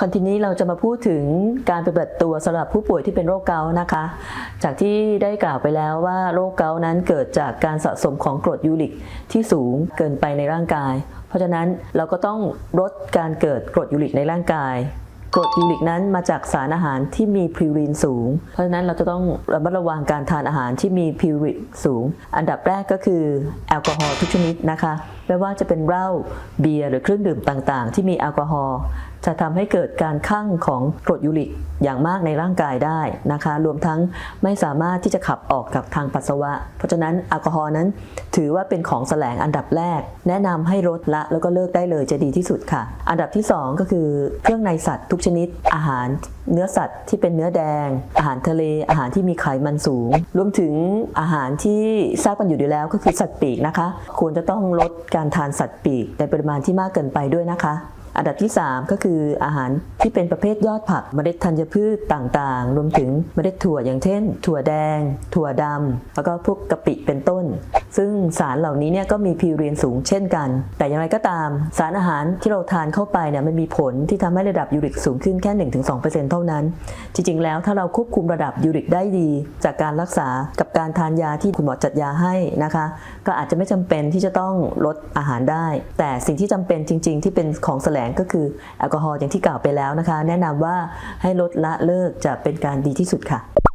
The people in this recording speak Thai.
คอนทีนี้เราจะมาพูดถึงการปฏิบัติตัวสำหรับผู้ป่วยที่เป็นโรคเกาต์นะคะ จากที่ได้กล่าวไปแล้วว่าโรคเกาต์นั้นเกิดจากการสะสมของกรดยูริกที่สูงเกินไปในร่างกาย เพราะฉะนั้นเราก็ต้องลดการเกิดกรดยูริกในร่างกายกรดยูริกนั้นมาจากสารอาหารที่มีพิวรีนสูง เพราะฉะนั้นเราจะต้องระมัดระวังการทานอาหารที่มีพิวรีนสูง อันดับแรกก็คือแอลกอฮอล์ทุกชนิดนะคะ ไม่ว่าจะเป็นเหล้าเบียร์หรือเครื่องดื่มต่างๆ ที่มีแอลกอฮอล์ จะทำให้เกิดการคั่งของกรดยูริกอย่างมากในร่างกายได้นะคะ รวมทั้งไม่สามารถที่จะขับออกกับทางปัสสาวะ เพราะฉะนั้นแอลกอฮอล์นั้น ถือว่าเป็นของแสลงอันดับแรก แนะนำให้ลดละแล้วก็เลิกได้เลยจะดีที่สุดค่ะ อันดับที่สองก็คือเครื่องในสัตว์ทุกชนิด อาหารเนื้อสัตว์ที่เป็นเนื้อแดง อาหารทะเล อาหารที่มีไขมันสูง รวมถึงอาหารที่ทราบกันอยู่ดีแล้วก็คือสัตว์ปีกนะคะ ควรจะต้องลดการทานสัตว์ปีกในปริมาณที่มากเกินไปด้วยนะคะ อันดับที่ 3 ก็คืออาหารที่เป็นประเภทยอดผักเมล็ดธัญพืชต่างๆ รวมถึงเมล็ดถั่วอย่างเช่น ถั่วแดง ถั่วดำแล้วก็พวกกะปิเป็นต้น ซึ่งสารเหล่านี้เนี่ยก็มีพิวเรียนสูงเช่นกัน แต่อย่างไรก็ตาม สารอาหารที่เราทานเข้าไปเนี่ยมันมีผลที่ทำให้ระดับยูริกสูงขึ้นแค่ 1-2%เท่านั้นจริงๆ แล้วถ้าเราควบคุมระดับยูริกได้ดี จากการรักษากับการทานยาที่คุณหมอจัดยาให้นะคะ ก็อาจจะไม่จำเป็นที่จะต้องลดอาหารได้ แต่สิ่งที่จำเป็นจริง ๆ ที่เป็นของแสลงก็คือแอลกอฮอล์อย่างที่กล่าวไปแล้วนะคะ แนะนำว่าให้ลดละเลิกจะเป็นการดีที่สุดค่ะ